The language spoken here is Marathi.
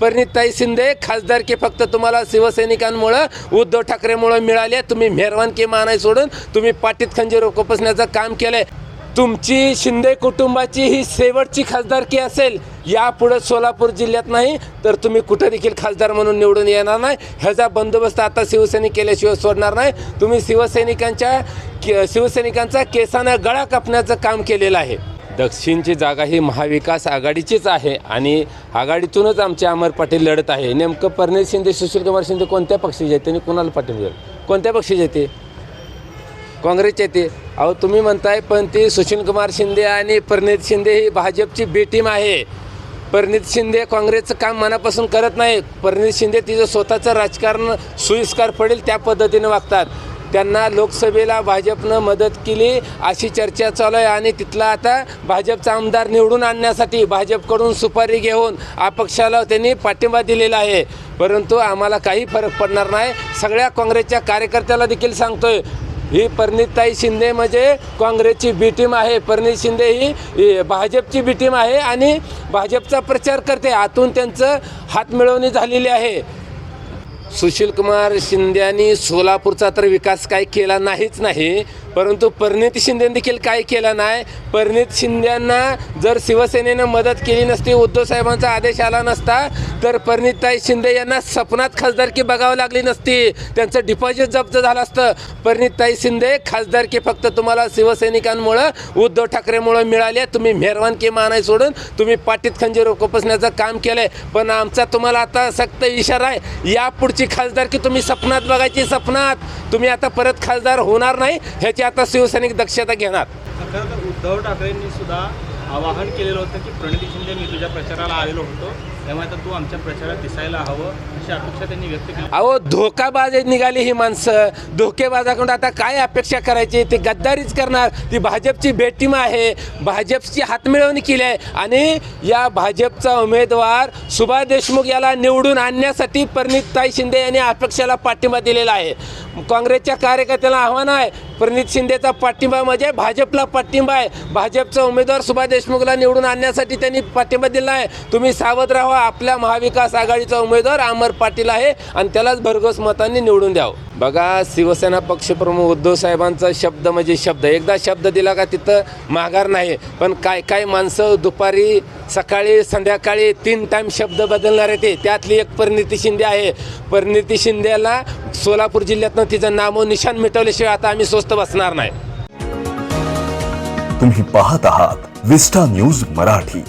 परिणिताई शिंदे खासदारकी फक्त तुम्हाला शिवसैनिकांमुळं उद्धव ठाकरेमुळं मिळाली. आहे. तुम्ही मेहरवानकी मानाय सोडून तुम्ही पाटीत खंजीर खोपसण्याचं काम केलं आहे तुमची शिंदे कुटुंबाची ही शेवटची खासदारकी असेल यापुढे सोलापूर जिल्ह्यात नाही तर तुम्ही कुठं देखील खासदार म्हणून निवडून येणार नाही. ह्याचा बंदोबस्त आता शिवसैनिक केल्याशिवाय सोडणार नाही. तुम्ही शिवसैनिकांच्या के शिवसैनिकांचा केसानं गळा कापण्याचं काम केलेलं आहे. दक्षिणची जागा ही महाविकास आघाडीचीच आहे आणि आघाडीतूनच आमचे अमर पाटील लढत आहे. नेमकं परनेश शिंदे सुशीलकुमार शिंदे कोणत्या पक्षाचे येते आणि कोणाला पाठिंबा दिला कोणत्या पक्षाचे येते काँग्रेसचे येते अहो तुम्ही म्हणताय पण ती सुशीलकुमार शिंदे आणि परनीत शिंदे ही भाजपची बी टीम आहे. परनीत शिंदे काँग्रेसचं काम मनापासून करत नाही परनीत शिंदे तिचं स्वतःचं राजकारण सोयीस्कर पडेल त्या पद्धतीने वागतात. त्यांना लोकसभेला भाजपनं मदत केली अशी चर्चा चालू आहे. आणि तिथला आता भाजपचा आमदार निवडून आणण्यासाठी भाजपकडून सुपारी घेऊन अपक्षाला त्यांनी पाठिंबा दिलेला आहे. परंतु आम्हाला काही फरक पडणार नाही. सगळ्या काँग्रेसच्या कार्यकर्त्याला देखील सांगतोय. ही परिणिताई शिंदे म्हणजे काँग्रेसची बी टीम आहे. परिणित शिंदे ही ही भाजपची बी टीम आहे आणि भाजपचा प्रचार करते. आतून त्यांचं हातमिळवणी झालेली आहे. सुशीलकुमार शिंद्यांनी सोलापूरचा तर विकास काय केला नाहीच नाही. परंतु परिणित शिंदे देखील काय केलं नाही. परिणित शिंद्यांना जर शिवसेनेनं मदत केली नसती उद्धव साहेबांचा आदेश आला नसता तर परिणितताई शिंदे यांना सपनात खासदारकी बघावं लागली नसती. त्यांचं डिपॉझिट जप्त झालं असतं. परिणितताई शिंदे खासदारकी फक्त तुम्हाला शिवसैनिकांमुळं उद्धव ठाकरेमुळं मिळाली. आहे. तुम्ही मेहरवानकी मानाय सोडून तुम्ही पाटीत खंजीर उपसण्याचं काम केलं आहे पण आमचा तुम्हाला आता सक्त इशारा आहे. यापुढची खासदारकी तुम्ही सपनात बघायची सपनात. तुम्ही आता परत खासदार होणार नाही ह्याची आता शिवसैनिक दक्षता घेणार. उद्धव ठाकरेंनी सुद्धा आवाहन केलेलं होतं की प्रणिती शिंदे मी तुझ्या प्रचाराला आलेलो होतो. त्यामुळे आता तू आमच्या प्रचारात दिसायला हवं अशी अपेक्षा त्यांनी व्यक्त केली. अहो धोकाबाज निघाली ही माणसं. धोकेबाजाकडून आता काय अपेक्षा करायची? ती गद्दारीच करणार. ती भाजपची बेटीम आहे. भाजपची हातमिळवणी केली आहे. आणि या भाजपचा उमेदवार सुभाष देशमुख याला निवडून आणण्यासाठी परिणितताई शिंदे यांनी अपेक्षाला पाठिंबा दिलेला आहे. काँग्रेसच्या कार्यकर्त्याला आव्हान आहे. प्रणित शिंदेचा पाठिंबा म्हणजे भाजपला पाठिंबा आहे. भाजपचा उमेदवार सुभाष देशमुखला निवडून आणण्यासाठी त्यांनी पाठिंबा दिला आहे. तुम्ही सावध राहा आपल्या महाविकास आघाडीचा उमेदवार अमर पाटील आहे आणि त्यालाच भरघोस मतांनी निवडून द्यावं. बघा शिवसेना पक्षप्रमुख उद्धव साहेबांचा शब्द म्हणजे शब्द. एकदा शब्द दिला का तिथं माघार नाही. पण काय काय माणसं दुपारी सकाळी संध्याकाळी तीन टाईम शब्द बदलणार आहे ते. त्यातली एक परिणिती शिंदे आहे. परिणिती शिंदेला सोलापूर जिल्ह्यातनं तिचं नामो निशान मिटवल्याशिवाय आता आम्ही स्वस्त बसणार नाही. तुम्ही पाहत आहात विस्टा न्यूज मराठी.